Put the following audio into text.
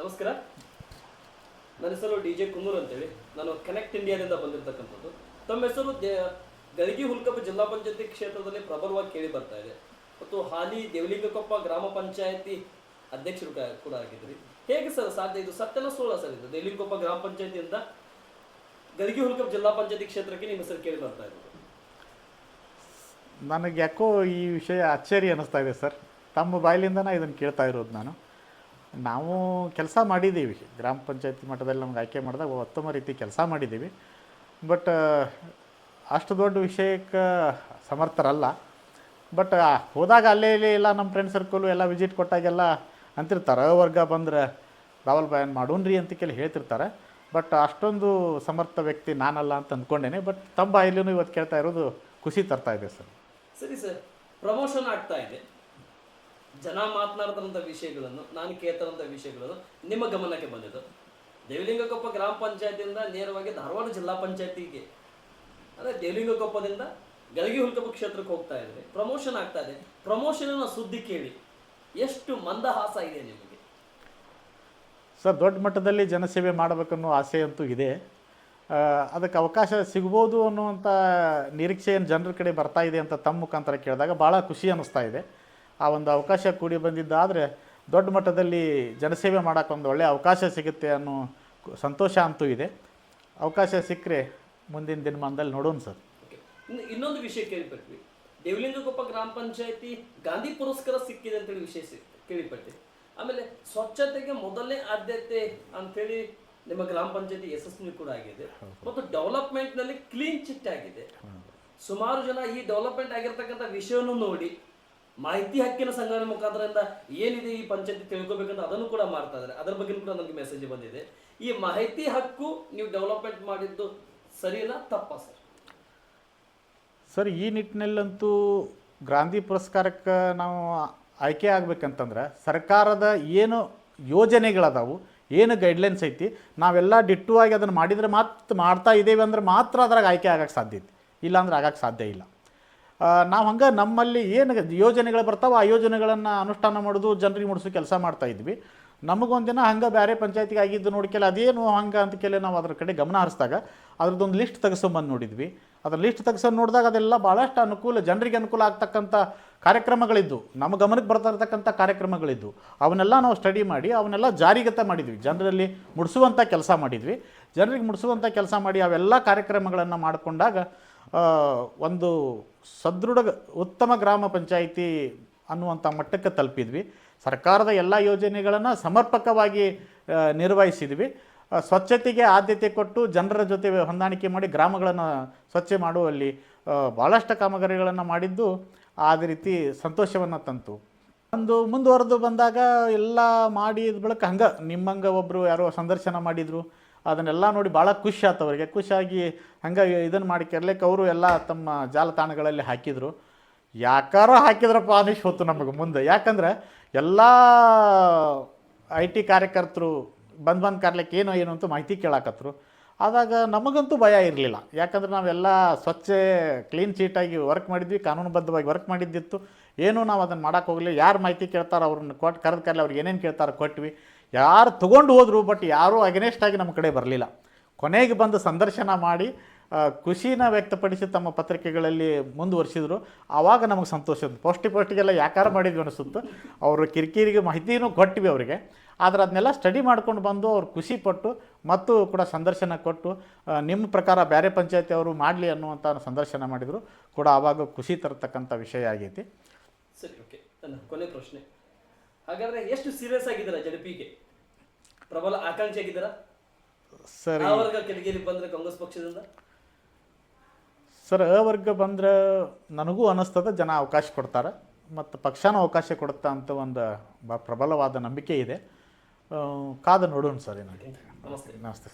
ನಮಸ್ಕಾರ. ನನ್ನ ಹೆಸರು ಡಿ ಜೆ ಕುನ್ನೂರ್ ಅಂತೇಳಿ. ನಾನು ಕನೆಕ್ಟ್ ಇಂಡಿಯಾದಿಂದ ಬಂದಿರತಕ್ಕಂಥದ್ದು. ತಮ್ಮ ಹೆಸರು ಗಲಗಿ ಹುಲ್ಕಪ್ಪ ಜಿಲ್ಲಾ ಪಂಚಾಯತಿ ಕ್ಷೇತ್ರದಲ್ಲಿ ಪ್ರಬಲವಾಗಿ ಕೇಳಿ ಬರ್ತಾ ಇದೆ. ಮತ್ತು ಹಾಲಿ ದೇವಲಿಂಗಕೊಪ್ಪ ಗ್ರಾಮ ಪಂಚಾಯತಿ ಅಧ್ಯಕ್ಷರು ಕೂಡ ಆಗಿದ್ರಿ. ಹೇಗೆ ಸರ್ ಸಾಧ್ಯ ಇದು? ಸತ್ಯನ ಸುಳ್ಳ ಸರ್ ಇದು. ದೇವಲಿಂಗಕೊಪ್ಪ ಗ್ರಾಮ ಪಂಚಾಯತಿಯಿಂದ ಗಲಗಿ ಹುಲ್ಕಪ್ಪ ಜಿಲ್ಲಾ ಪಂಚಾಯತಿ ಕ್ಷೇತ್ರಕ್ಕೆ ನಿಮ್ಮ ಹೆಸರು ಕೇಳಿ ಬರ್ತಾ ಇದೆ ನನಗೆ ಯಾಕೋ ಈ ವಿಷಯ ಅಚ್ಚರಿ ಅನ್ನಿಸ್ತಾ ಇದೆ ಸರ್. ತಮ್ಮ ಬಾಯಿಲಿಂದನೇ ಇದನ್ನು ಕೇಳ್ತಾ ಇರೋದು ನಾನು. ನಾವು ಕೆಲಸ ಮಾಡಿದ್ದೀವಿ. ಗ್ರಾಮ ಪಂಚಾಯತಿ ಮಟ್ಟದಲ್ಲಿ ನಮ್ಗೆ ಆಯ್ಕೆ ಮಾಡಿದಾಗ ಉತ್ತಮ ರೀತಿ ಕೆಲಸ ಮಾಡಿದ್ದೀವಿ. ಬಟ್ ಅಷ್ಟು ದೊಡ್ಡ ವಿಷಯಕ್ಕೆ ಸಮರ್ಥರಲ್ಲ. ಬಟ್ ಹೋದಾಗ ಅಲ್ಲೇ ಇಲ್ಲಿ ಎಲ್ಲ ನಮ್ಮ ಫ್ರೆಂಡ್ ಸರ್ಕಲು ಎಲ್ಲ ವಿಸಿಟ್ ಕೊಟ್ಟಾಗೆಲ್ಲ ಅಂತಿರ್ತಾರೆ. ವರ್ಗ ಬಂದ್ರೆ ರಾವಲ್ ಬಾಯನ್ ಮಾಡೋಣ್ರಿ ಅಂತ ಕೇಳಿ ಹೇಳ್ತಿರ್ತಾರೆ. ಬಟ್, ಅಷ್ಟೊಂದು ಸಮರ್ಥ ವ್ಯಕ್ತಿ ನಾನಲ್ಲ ಅಂತ ಅಂದ್ಕೊಂಡೇನೆ ಬಟ್, ತಮ್ಮ ಬಾಯಲ್ಲೂ ಇವತ್ತು ಕೇಳ್ತಾ ಇರೋದು ಖುಷಿ ತರ್ತಾ ಇದೆ ಸರ್. ಸರಿ ಸರ್ ಪ್ರಮೋಷನ್ ಆಗ್ತಾ ಇದೆ. ಜನ ಮಾತನಾಡ್ತಾರಂಥ ವಿಷಯಗಳನ್ನು, ನಾನು ಕೇಳ್ತಾರಂಥ ವಿಷಯಗಳನ್ನು ನಿಮ್ಮ ಗಮನಕ್ಕೆ ಬಂದಿದ್ದು. ದೇವಲಿಂಗಕೊಪ್ಪ ಗ್ರಾಮ ಪಂಚಾಯತಿಯಿಂದ ನೇರವಾಗಿ ಧಾರವಾಡ ಜಿಲ್ಲಾ ಪಂಚಾಯತಿಗೆ. ಅಂದರೆ ದೇವಲಿಂಗಕೊಪ್ಪದಿಂದ ಗಲಗಿ ಹುಲ್ಕಪ್ಪ ಕ್ಷೇತ್ರಕ್ಕೆ ಹೋಗ್ತಾ ಇದ್ದಾರೆ ಪ್ರಮೋಷನ್ ಆಗ್ತಾ ಇದೆ. ಸುದ್ದಿ ಕೇಳಿ. ಎಷ್ಟು ಮಂದಹಾಸ ಇದೆ ನಿಮಗೆ? ಸರ್, ದೊಡ್ಡ ಮಟ್ಟದಲ್ಲಿ ಜನಸೇವೆ ಮಾಡಬೇಕನ್ನೋ ಆಸೆ ಅಂತೂ ಇದೆ. ಅದಕ್ಕೆ ಅವಕಾಶ ಸಿಗ್ಬೋದು ಅನ್ನುವಂಥ ನಿರೀಕ್ಷೆ ಏನು ಜನರ ಕಡೆ ಬರ್ತಾ ಇದೆ ಅಂತ ತಮ್ಮ ಮುಖಾಂತರ ಕೇಳಿದಾಗ ಭಾಳ ಖುಷಿ ಅನ್ನಿಸ್ತಾ ಇದೆ. ಆ ಒಂದು ಅವಕಾಶ ಕೂಡಿ ಬಂದಿದ್ದಾದರೆ ದೊಡ್ಡ ಮಟ್ಟದಲ್ಲಿ ಜನಸೇವೆ ಮಾಡೋಕ್ಕೊಂದು ಒಂದು ಒಳ್ಳೆಯ ಅವಕಾಶ ಸಿಗುತ್ತೆ ಅನ್ನೋ ಸಂತೋಷ ಅಂತೂ ಇದೆ. ಅವಕಾಶ ಸಿಕ್ಕರೆ ಮುಂದಿನ ದಿನಮಾನದಲ್ಲಿ ನೋಡೋಣ ಸರ್. ಇನ್ನೊಂದು ವಿಷಯ ಕೇಳಿಪಟ್ವಿ. ದೇವಲಿಂಗಕೊಪ್ಪ ಗ್ರಾಮ ಪಂಚಾಯತಿ ಗಾಂಧಿ ಪುರಸ್ಕಾರ ಸಿಕ್ಕಿದೆ ಅಂತೇಳಿ ವಿಷಯ ಕೇಳಿಪಡ್ತೀವಿ ಆಮೇಲೆ ಸ್ವಚ್ಛತೆಗೆ ಮೊದಲನೇ ಆದ್ಯತೆ ಅಂತೇಳಿ ನಿಮ್ಮ ಗ್ರಾಮ ಪಂಚಾಯತಿ ಯಶಸ್ವಿ ಕೂಡ ಆಗಿದೆ. ಮತ್ತು ಡೆವಲಪ್ಮೆಂಟ್ನಲ್ಲಿ ಕ್ಲೀನ್ ಚಿಟ್ ಆಗಿದೆ ಸುಮಾರು ಜನ ಈ ಡೆವಲಪ್ಮೆಂಟ್ ಆಗಿರ್ತಕ್ಕಂಥ ವಿಷಯವನ್ನು ನೋಡಿ ಮಾಹಿತಿ ಹಕ್ಕಿನ ಸಂಘಟನೆ ಮುಖಾಂತರದಿಂದ ಏನಿದೆ ಈ ಪಂಚಾಯತಿ ತಿಳ್ಕೊಬೇಕಂತ ಅದನ್ನು ಕೂಡ ಮಾಡ್ತಾ ಇದ್ದಾರೆ. ಅದರ ಬಗ್ಗೆ ಕೂಡ ನಮಗೆ ಮೆಸೇಜ್ ಬಂದಿದೆ. ಈ ಮಾಹಿತಿ ಹಕ್ಕು ನೀವು ಡೆವಲಪ್ಮೆಂಟ್ ಮಾಡಿದ್ದು ಸರಿನಾ ತಪ್ಪ ಸರ್? ಸರ್, ಈ ನಿಟ್ಟಿನಲ್ಲಂತೂ ಗಾಂಧಿ ಪುರಸ್ಕಾರಕ್ಕೆ ನಾವು ಆಯ್ಕೆ ಆಗ್ಬೇಕಂತಂದ್ರೆ ಸರ್ಕಾರದ ಏನು ಯೋಜನೆಗಳದಾವು, ಏನು ಗೈಡ್ಲೈನ್ಸ್ ಐತಿ, ನಾವೆಲ್ಲ ಡಿಟ್ಟುವಾಗಿ ಅದನ್ನು ಮಾಡಿದರೆ ಮಾತ್ರ ಮಾಡ್ತಾ ಇದ್ದೇವೆ ಅಂದ್ರೆ ಮಾತ್ರ ಅದ್ರಾಗ ಆಯ್ಕೆ ಆಗಕ್ಕೆ ಸಾಧ್ಯ ಐತಿ. ಇಲ್ಲಾಂದ್ರೆ ಆಗಕ್ಕೆ ಸಾಧ್ಯ ಇಲ್ಲ. ನಾವು ಹಂಗೆ ನಮ್ಮಲ್ಲಿ ಏನು ಯೋಜನೆಗಳು ಬರ್ತಾವೆ ಆ ಯೋಜನೆಗಳನ್ನು ಅನುಷ್ಠಾನ ಮಾಡೋದು, ಜನರಿಗೆ ಮುಡಿಸೋ ಕೆಲಸ ಮಾಡ್ತಾ ಇದ್ವಿ. ನಮಗೊಂದಿನ ಹಂಗೆ ಬೇರೆ ಪಂಚಾಯತಿಗೆ ಆಗಿದ್ದು ನೋಡ್ಕೆಲ್ಲ ಅದೇನು ಹಂಗೆ ಅಂತ ಕೇಳಿ ನಾವು ಅದ್ರ ಕಡೆ ಗಮನ ಹರಿಸಿದಾಗ ಅದ್ರದ್ದೊಂದು ಲಿಸ್ಟ್ ತೆಗೆಸ್ಕೊಂಬಂದು ನೋಡಿದ್ವಿ. ಅದ್ರ ಲಿಸ್ಟ್ ತೆಗೆಸ್ಕೊಂಡು ನೋಡಿದಾಗ ಅದೆಲ್ಲ ಭಾಳಷ್ಟು ಅನುಕೂಲ, ಜನರಿಗೆ ಅನುಕೂಲ ಆಗ್ತಕ್ಕಂಥ ಕಾರ್ಯಕ್ರಮಗಳಿದ್ದು ನಮ್ಮ ಗಮನಕ್ಕೆ ಬರ್ತಾ ಇರ್ತಕ್ಕಂಥ ಕಾರ್ಯಕ್ರಮಗಳಿದ್ದು ಅವನ್ನೆಲ್ಲ ನಾವು ಸ್ಟಡಿ ಮಾಡಿ, ಅವನ್ನೆಲ್ಲ ಜಾರಿಗತ ಮಾಡಿದ್ವಿ. ಜನರಲ್ಲಿ ಮುಡಿಸುವಂಥ ಕೆಲಸ ಮಾಡಿದ್ವಿ. ಜನರಿಗೆ ಮುಡಿಸುವಂಥ ಕೆಲಸ ಮಾಡಿ ಅವೆಲ್ಲ ಕಾರ್ಯಕ್ರಮಗಳನ್ನು ಮಾಡಿಕೊಂಡಾಗ ಒಂದು ಸದೃಢ ಉತ್ತಮ ಗ್ರಾಮ ಪಂಚಾಯಿತಿ ಅನ್ನುವಂಥ ಮಟ್ಟಕ್ಕೆ ತಲುಪಿದ್ವಿ. ಸರ್ಕಾರದ ಎಲ್ಲ ಯೋಜನೆಗಳನ್ನು ಸಮರ್ಪಕವಾಗಿ ನಿರ್ವಹಿಸಿದ್ವಿ. ಸ್ವಚ್ಛತೆಗೆ ಆದ್ಯತೆ ಕೊಟ್ಟು ಜನರ ಜೊತೆ ಹೊಂದಾಣಿಕೆ ಮಾಡಿ ಗ್ರಾಮಗಳನ್ನು ಸ್ವಚ್ಛ ಮಾಡುವಲ್ಲಿ ಭಾಳಷ್ಟು ಕಾಮಗಾರಿಗಳನ್ನು ಮಾಡಿದ್ದು ಅದೇ ರೀತಿ ಸಂತೋಷವನ್ನು ತಂತು. ಒಂದು ಮುಂದುವರೆದು ಬಂದಾಗ ಎಲ್ಲ ಮಾಡಿದ ಬಳಿಕ ಹಂಗೆ, ನಿಮ್ಮಂಗೆ ಒಬ್ಬರು ಯಾರೋ ಸಂದರ್ಶನ ಮಾಡಿದರು. ಅದನ್ನೆಲ್ಲ ನೋಡಿ ಭಾಳ ಖುಷಿ ಆಯ್ತು ಅವರಿಗೆ. ಖುಷಿಯಾಗಿ ಹಂಗೆ ಇದನ್ನು ಮಾಡಿ ಕೆರ್ಲಿಕ್ಕೆ ಅವರು ಎಲ್ಲ ತಮ್ಮ ಜಾಲತಾಣಗಳಲ್ಲಿ ಹಾಕಿದರು. ಯಾಕಾರ ಹಾಕಿದ್ರಪ್ಪ ಅನಿಶ್ ಹೊತ್ತು ನಮಗೆ ಮುಂದೆ. ಯಾಕಂದ್ರೆ ಎಲ್ಲ ಐ ಟಿ ಕಾರ್ಯಕರ್ತರು ಬಂದು ಬಂದು ಕರ್ಲಿಕ್ಕೆ ಏನೋ ಏನು ಅಂತ ಮಾಹಿತಿ ಕೇಳಾಕತ್ರು. ಆದಾಗ ನಮಗಂತೂ ಭಯ ಇರಲಿಲ್ಲ. ಯಾಕಂದ್ರೆ ನಾವೆಲ್ಲ ಸ್ವಚ್ಛ, ಕ್ಲೀನ್ ಚೀಟಾಗಿ ವರ್ಕ್ ಮಾಡಿದ್ವಿ, ಕಾನೂನುಬದ್ಧವಾಗಿ ವರ್ಕ್ ಮಾಡಿದ್ದಿತ್ತು. ಏನೂ ನಾವು ಅದನ್ನು ಮಾಡೋಕೆ ಹೋಗಲಿಲ್ಲ. ಯಾರು ಮಾಹಿತಿ ಕೇಳ್ತಾರೋ ಅವ್ರನ್ನ ಕೊಟ್ಟು ಕರೆದ ಕರಲಿ ಅವ್ರಿಗೆ ಏನೇನು ಕೇಳ್ತಾರೋ ಕೊಟ್ವಿ. ಯಾರು ತೊಗೊಂಡು ಹೋದರು ಬಟ್ ಯಾರೂ ಅಗೇನೆಸ್ಟ್ ಆಗಿ ನಮ್ಮ ಕಡೆ ಬರಲಿಲ್ಲ. ಕೊನೆಗೆ ಬಂದು ಸಂದರ್ಶನ ಮಾಡಿ ಖುಷಿನ ವ್ಯಕ್ತಪಡಿಸಿ ತಮ್ಮ ಪತ್ರಿಕೆಗಳಲ್ಲಿ ಮುಂದುವರಿಸಿದ್ರು. ಆವಾಗ ನಮಗೆ ಸಂತೋಷ ಪೋಸ್ಟಿ ಪೋಸ್ಟಿಗೆಲ್ಲ ಯಾಕಾರ ಮಾಡಿದ್ವಿ ಅನಿಸುತ್ತೆ. ಅವರು ಕಿರಿಕಿರಿಗೆ ಮಾಹಿತಿನೂ ಕೊಟ್ಟಿವಿ ಅವರಿಗೆ. ಆದರೆ ಅದನ್ನೆಲ್ಲ ಸ್ಟಡಿ ಮಾಡ್ಕೊಂಡು ಬಂದು ಅವ್ರು ಖುಷಿ ಪಟ್ಟು ಮತ್ತು ಕೂಡ ಸಂದರ್ಶನ ಕೊಟ್ಟು ನಿಮ್ಮ ಪ್ರಕಾರ ಬೇರೆ ಪಂಚಾಯತಿ ಅವರು ಮಾಡಲಿ ಅನ್ನುವಂಥ ಸಂದರ್ಶನ ಮಾಡಿದರು. ಕೂಡ ಆವಾಗ ಖುಷಿ ತರತಕ್ಕಂಥ ವಿಷಯ ಆಗೈತಿ. ಸರಿ ಓಕೆ ಕೊನೆ ಪ್ರಶ್ನೆ. ಹಾಗಾದ್ರೆ ಎಷ್ಟು ಸೀರಿಯಸ್ ಆಗಿದ್ದೀರಾ ಜಡಪಿಗೆ ಪ್ರಬಲ ಆಕಾಂಕ್ಷೆ ಆಗಿದ್ದೀರಾ? ಸರ್. ಆ ವರ್ಗ ಕೆಳಗೇರಿ ಬಂದ್ರೆ ಕಾಂಗ್ರೆಸ್ ಪಕ್ಷದಿಂದ? ಸರ್ ಅ ವರ್ಗ ಬಂದ್ರೆ ನನಗೂ ಅನ್ನಿಸ್ತದೆ ಜನ ಅವಕಾಶ ಕೊಡ್ತಾರೆ. ಮತ್ತು ಪಕ್ಷನೂ ಅವಕಾಶ ಕೊಡುತ್ತಾ ಅಂತ ಒಂದು ಬ ಪ್ರಬಲವಾದ ನಂಬಿಕೆ ಇದೆ. ಕಾದು ನೋಡೋಣ ಸರ್ ಏನಾಗುತ್ತೆ ನಮಸ್ತೆ. ನಮಸ್ತೆ ಸರ್.